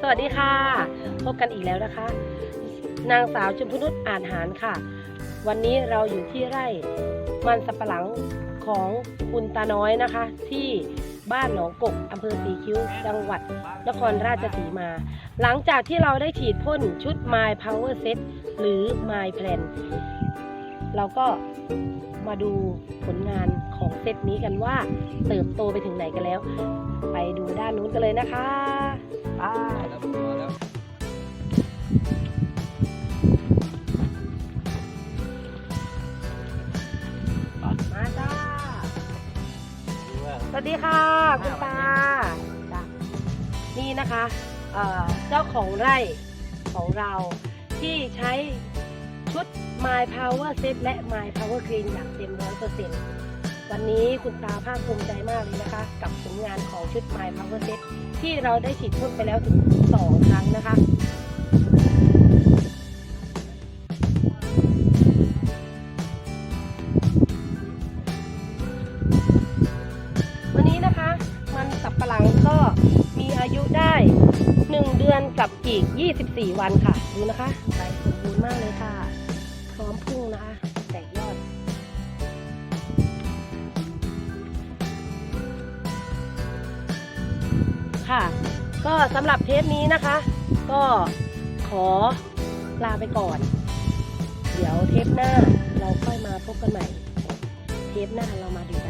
สวัสดีค่ะ พบกันอีกแล้วนะคะ นางสาวชมพูนุชอ่านหารค่ะ วันนี้เราอยู่ที่ไร่มันสับปะหลังของคุณตาน้อยนะคะ ที่บ้านหนองกกอำเภอสีคิ้ว จังหวัดนครราชสีมา หลังจากที่เราได้ฉีดพ่นชุด My Power Set หรือ My Plan เราก็มาดูผลงานของเซตนี้กันว่าเติบโตไปถึงไหนกันแล้ว ไปดูด้านนู้นกันเลยนะคะ ไปมาจ้า สวัสดีค่ะ คุณตาจ้ะนี่นะคะเอ่อเจ้าของไร่ของเราที่ใช้ชุด My Power Set และ My Power Clean อย่างเต็มร้อยเปอร์เซ็นต์วันนี้คุณตาภาคภูมิใจมากเลยนะคะ กับผลงานของ ชุด My Power Set ที่เราได้ฉีดพ่นไปแล้วถึง 2 ครั้งนะคะวันนี้นะคะมันสับปะหลังก็มีอายุได้ 1 เดือนกับอีก 24 วันค่ะ ดูนะคะใบสมบูรณ์มากเลยค่ะ พร้อมพุ่งนะคะ แตกยอด ค่ะ ก็สำหรับเทปนี้นะคะ ก็ขอลาไปก่อน เดี๋ยวเทปหน้าเราค่อยมาพบกันใหม่ เทปหน้าเรามาดูกัน